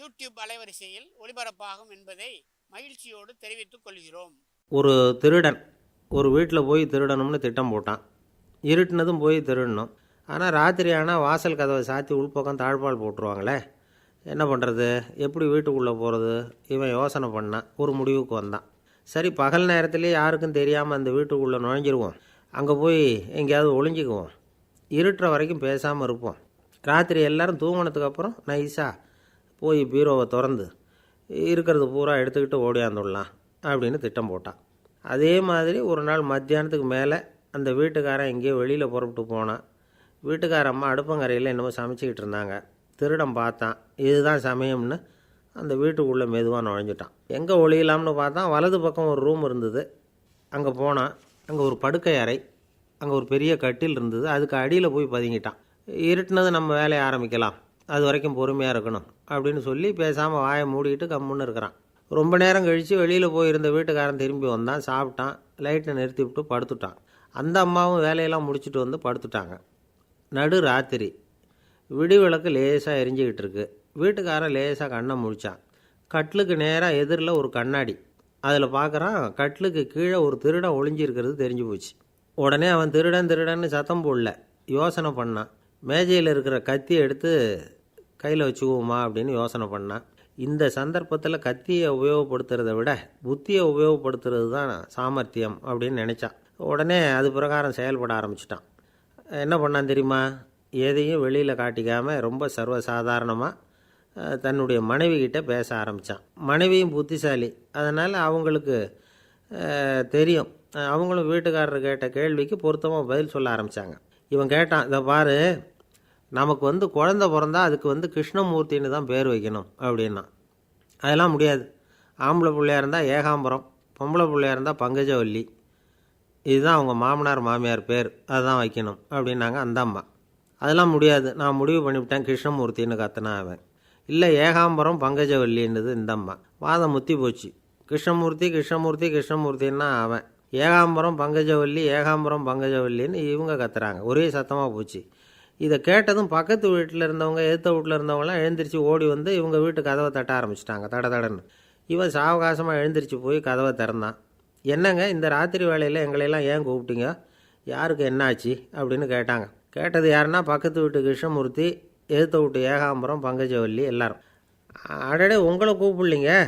YouTube அலைவரிசையில் ஒளிபரப்பாகும் என்பதை மகிழ்ச்சியோடு தெரிவித்துக் கொள்கிறோம். ஒரு திருடன் ஒரு வீட்டில் போய் திருடணும்னு திட்டம் போட்டான். இருட்டுனதும் போய் திருடணும். ஆனால் ராத்திரி ஆனால் வாசல் கதவை சாத்தி உள்பக்கம் தாழ்பால் போட்டுருவாங்களே. என்ன பண்ணுறது எப்படி வீட்டுக்குள்ளே போகிறது இவன் யோசனை பண்ணான். ஒரு முடிவுக்கு வந்தான். சரி பகல் நேரத்துலேயே யாருக்கும் தெரியாமல் அந்த வீட்டுக்குள்ளே நுழைஞ்சிருவோம். அங்கே போய் எங்கேயாவது ஒளிஞ்சிக்குவோம். இருட்டுற வரைக்கும் பேசாமல் இருப்போம். ராத்திரி எல்லோரும் தூங்கினதுக்கப்புறம் நைஸாக போய் பீரோவை திறந்து இருக்கிறது பூரா எடுத்துக்கிட்டு ஓடியாந்துடலாம் அப்படின்னு திட்டம் போட்டான். அதே மாதிரி ஒரு நாள் மத்தியானத்துக்கு மேலே அந்த வீட்டுக்காரன் எங்கேயோ வெளியில் புறப்பட்டு போனான். வீட்டுக்கார அம்மா அடுப்பங்கரையில் என்னமோ சமைச்சிக்கிட்டு இருந்தாங்க. திருடம் பார்த்தான். இதுதான் சமயம்னு அந்த வீட்டுக்குள்ளே மெதுவாக நுழைஞ்சிட்டான். எங்கே ஒளியலாம்னு பார்த்தான். வலது பக்கம் ஒரு ரூம் இருந்தது. அங்கே போனான். அங்கே ஒரு படுக்கை அறை. அங்கே ஒரு பெரிய கட்டில் இருந்தது. அதுக்கு அடியில் போய் பதுங்கிட்டான். இருட்டுனது நம்ம வேலையை ஆரம்பிக்கலாம். அது வரைக்கும் பொறுமையாக இருக்கணும் அப்படின்னு சொல்லி பேசாமல் வாயை மூடிக்கிட்டு கம்முன்னு இருக்கிறான். ரொம்ப நேரம் கழித்து வெளியில் போயிருந்த வீட்டுக்காரன் திரும்பி வந்தான் சாப்பிட்டான் லைட்டை நிறுத்தி விட்டு படுத்துட்டான். அந்த அம்மாவும் வேலையெல்லாம் முடிச்சுட்டு வந்து படுத்துட்டாங்க. நடு ராத்திரி. விடுவிளக்கு லேசாக எரிஞ்சுக்கிட்டு இருக்கு. வீட்டுக்காரன் லேசாக கண்ணை முழிச்சான். கட்டிலுக்கு நேராக எதிரில் ஒரு கண்ணாடி. அதில் பார்க்குறான் கட்டிலுக்கு கீழே ஒரு திருடன் ஒளிஞ்சிருக்கிறது தெரிஞ்சு போச்சு. உடனே அவன் திருடன் திருடன்னு சத்தம் போடல. யோசனை பண்ணான். மேஜையில் இருக்கிற கத்தியை எடுத்து கையில் வச்சுக்குவோமா அப்படின்னு யோசனை பண்ணேன். இந்த சந்தர்ப்பத்தில் கத்தியை உபயோகப்படுத்துறதை விட புத்தியை உபயோகப்படுத்துறது தான் சாமர்த்தியம் அப்படின்னு நினச்சான். உடனே அது பிரகாரம் செயல்பட ஆரம்பிச்சிட்டான். என்ன பண்ணான் தெரியுமா? எதையும் வெளியில் காட்டிக்காமல் ரொம்ப சர்வசாதாரணமாக தன்னுடைய மனைவிக்கிட்ட பேச ஆரம்பித்தான் மனைவியும் புத்திசாலி. அதனால் அவங்களுக்கு தெரியும். அவங்களும் வீட்டுக்காரர் கேட்ட கேள்விக்கு பொருத்தமாக பதில் சொல்ல ஆரம்பித்தாங்க இவன் கேட்டான் இதை பாரு நமக்கு வந்து குழந்தை பிறந்தா அதுக்கு வந்து கிருஷ்ணமூர்த்தின்னு தான் பேர் வைக்கணும் அப்படின்னா. அதெல்லாம் முடியாது. ஆம்பளை பிள்ளையா இருந்தால் ஏகாம்பரம் பொம்பளை பிள்ளையாக இருந்தால் பங்கஜவல்லி. இதுதான் அவங்க மாமனார் மாமியார் பேர். அதுதான் வைக்கணும் அப்படின்னாங்க அந்த அம்மா. அதெல்லாம் முடியாது. நான் முடிவு பண்ணிவிட்டேன் கிருஷ்ணமூர்த்தின்னு கத்தனா அவன். இல்லை ஏகாம்பரம் பங்கஜவல்லின்றது இந்த அம்மா. வாதம் முத்தி போச்சு. கிருஷ்ணமூர்த்தி கிருஷ்ணமூர்த்தி கிருஷ்ணமூர்த்தின்னா அவன். ஏகாம்பரம் பங்கஜவல்லி ஏகாம்பரம் பங்கஜவல்லின்னு இவங்க கத்துறாங்க. ஒரே சத்தமாக போச்சு. இதை கேட்டதும் பக்கத்து வீட்டில் இருந்தவங்க எதிர்த்த வீட்டில் இருந்தவங்களாம் எழுந்திரிச்சு ஓடி வந்து இவங்க வீட்டு கதவை தட்ட ஆரம்பிச்சிட்டாங்க தட தடன்னு. இவன் சாவகாசமாக எழுந்திரிச்சு போய் கதவை திறந்தான். என்னங்க இந்த ராத்திரி வேலையில் எங்களையெல்லாம் ஏன் கூப்பிட்டீங்க? யாருக்கு என்னாச்சு? அப்படின்னு கேட்டாங்க. கேட்டது யாருன்னா பக்கத்து வீட்டு கிருஷ்ணமூர்த்தி எதிர்த்த வீட்டு ஏகாம்பரம் பங்கஜவல்லி எல்லாரும். அடடே உங்களை கூப்பிடலிங்க.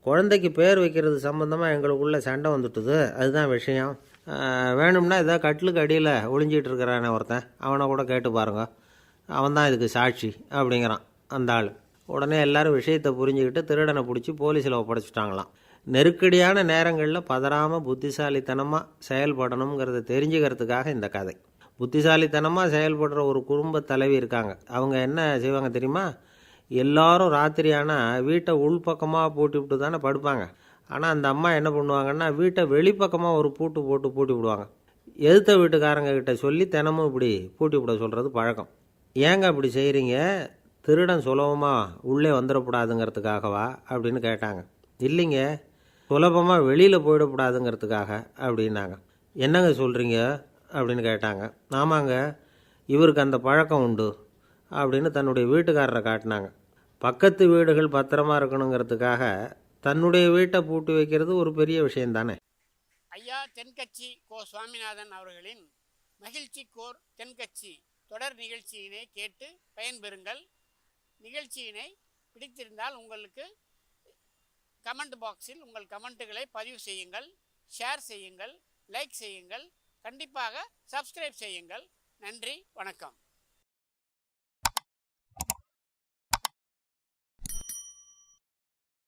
குழந்தைக்கு பேர் வைக்கிறது சம்மந்தமாக எங்களுக்குள்ளே சண்டை வந்துட்டுது. அதுதான் விஷயம். வேணும்னா ஏதோ கட்டிலுக்கு அடியில் ஒளிஞ்சிட்டு இருக்கிறானே ஒருத்தன். அவனை கூட கேட்டு பாருங்க. அவன் தான் இதுக்கு சாட்சி அப்படிங்கிறான் அந்த ஆள். உடனே எல்லாரும் விஷயத்தை புரிஞ்சுக்கிட்டு திருடனை பிடிச்சி போலீஸில் ஒப்படைச்சிட்டாங்களாம். நெருக்கடியான நேரங்களில் பதறாமல் புத்திசாலித்தனமாக செயல்படணுங்கிறத தெரிஞ்சுக்கிறதுக்காக இந்த கதை. புத்திசாலித்தனமாக செயல்படுற ஒரு குடும்ப தலைவி இருக்காங்க. அவங்க என்ன செய்வாங்க தெரியுமா? எல்லாரும் ராத்திரியான வீட்டை உள்பக்கமாக பூட்டி விட்டு தானே படுப்பாங்க. ஆனால் அந்த அம்மா என்ன பண்ணுவாங்கன்னா வீட்டை வெளிப்பக்கமாக ஒரு பூட்டு போட்டு பூட்டி விடுவாங்க. எதிர்த்த வீட்டுக்காரங்க கிட்ட சொல்லி தினமும் இப்படி பூட்டி விட சொல்கிறது பழக்கம். ஏங்க அப்படி செய்கிறீங்க திருடன் சுலபமாக உள்ளே வந்துடக்கூடாதுங்கிறதுக்காகவா அப்படின்னு கேட்டாங்க. இல்லைங்க சுலபமாக வெளியில் போயிடக்கூடாதுங்கிறதுக்காக அப்படின்னாங்க. என்னங்க சொல்கிறீங்க அப்படின்னு கேட்டாங்க. ஆமாங்க இவருக்கு அந்த பழக்கம் உண்டு அப்படின்னு தன்னுடைய வீட்டுக்காரரை காட்டினாங்க. பக்கத்து வீடுகள் பத்திரமா இருக்கணுங்கிறதுக்காக தன்னுடைய வீட்டை பூட்டி வைக்கிறது ஒரு பெரிய விஷயம் தானே ஐயா தென்கட்சி கோ சுவாமிநாதன் அவர்களின் மகிழ்ச்சி கோர் தென்கட்சி தொடர் நிகழ்ச்சியினை கேட்டு பயன்பெறுங்கள். நிகழ்ச்சியினை பிடித்திருந்தால் உங்களுக்கு கமெண்ட் பாக்ஸில் உங்கள் கமெண்ட்டுகளை பதிவு செய்யுங்கள் ஷேர் செய்யுங்கள் லைக் செய்யுங்கள் கண்டிப்பாக சப்ஸ்கிரைப் செய்யுங்கள். நன்றி வணக்கம்.